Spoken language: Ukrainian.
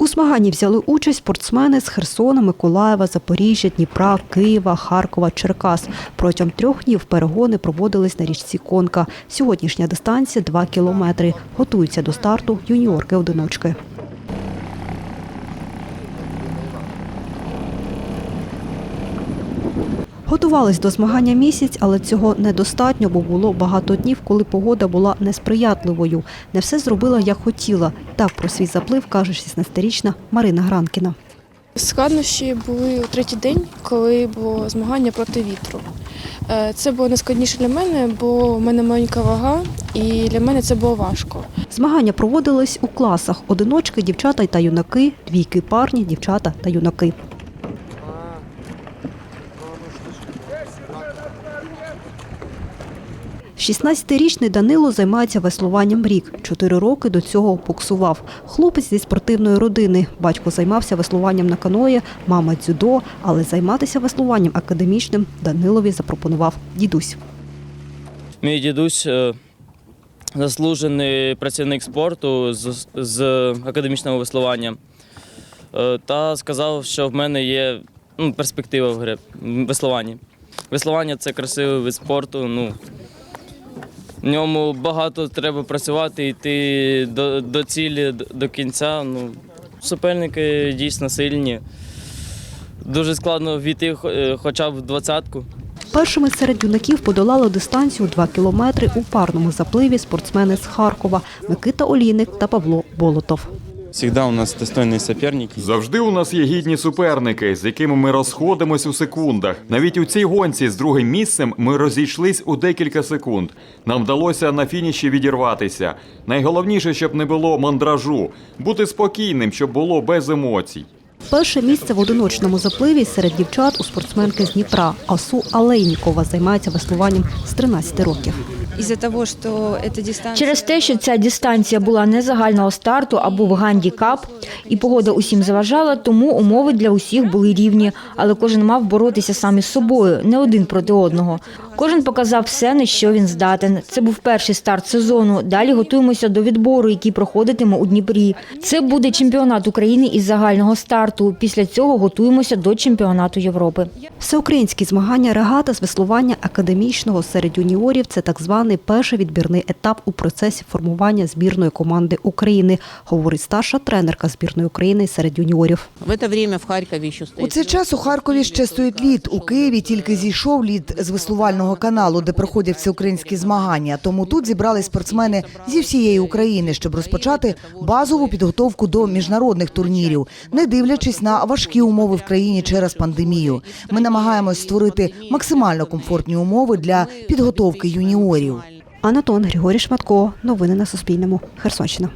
У змаганні взяли участь спортсмени з Херсона, Миколаєва, Запоріжжя, Дніпра, Києва, Харкова, Черкас. Протягом трьох днів перегони проводились на річці Конка. Сьогоднішня дистанція 2 кілометри. Готуються до старту юніорки-одиночки. Готувались до змагання місяць, але цього недостатньо, бо було багато днів, коли погода була несприятливою. Не все зробила, як хотіла. Так про свій заплив каже 16-річна Марина Гранкіна. Складнощі були у третій день, коли було змагання проти вітру. Е, Це було найскладніше для мене, бо в мене маленька вага, і для мене це було важко. Змагання проводились у класах: одиночки, дівчата та юнаки, двійки парні, дівчата та юнаки. – 16-річний Данило займається веслуванням рік. Чотири роки до цього боксував. Хлопець зі спортивної родини. Батько займався веслуванням на каної, мама дзюдо, але займатися веслуванням академічним Данилові запропонував дідусь. Мій дідусь е, заслужений працівник спорту з, з академічного веслування. Е, Та сказав, що в мене є ну, перспектива в гри в веслуванні. Веслування це красивий вид спорту. Ну, ньому багато треба працювати, йти до, до цілі, до- до кінця. Ну, суперники дійсно сильні. Дуже складно війти е, хоча б в двадцятку. Першими серед юнаків подолали дистанцію 2 кілометри у парному запливі спортсмени з Харкова Микита Олійник та Павло Болотов. Всегда у нас достойні суперники. Завжди у нас є гідні суперники, з якими ми розходимось у секундах. Навіть у цій гонці з другим місцем ми розійшлись у декілька секунд. Нам вдалося на фініші відірватися. Найголовніше, щоб не було мандражу, бути спокійним, щоб було без емоцій. Перше місце в одиночному запливі серед дівчат у спортсменки з Дніпра. Асу Алейнікова займається веслуванням з 13 років. Через те, що ця дистанція була не загального старту, а був гандікап, і погода усім заважала, тому умови для усіх були рівні, але кожен мав боротися сам із собою, не один проти одного. Кожен показав все, на що він здатен. Це був перший старт сезону. Далі готуємося до відбору, який проходитиме у Дніпрі. Це буде чемпіонат України із загального старту. Після цього готуємося до чемпіонату Європи. Всеукраїнські змагання регата з веслування академічного серед юніорів це так званий перший відбірний етап у процесі формування збірної команди України, говорить старша тренерка збірної України серед юніорів. В это время в Харькове еще У цей час у Харкові ще стоїть лід. У Києві тільки зійшов лід з веслувального каналу, де проходять всеукраїнські змагання. Тому тут зібрали спортсмени зі всієї України, щоб розпочати базову підготовку до міжнародних турнірів, не дивлячись на важкі умови в країні через пандемію. Ми намагаємось створити максимально комфортні умови для підготовки юніорів. Анатон Григорій Шматко. Новини на Суспільному. Херсонщина.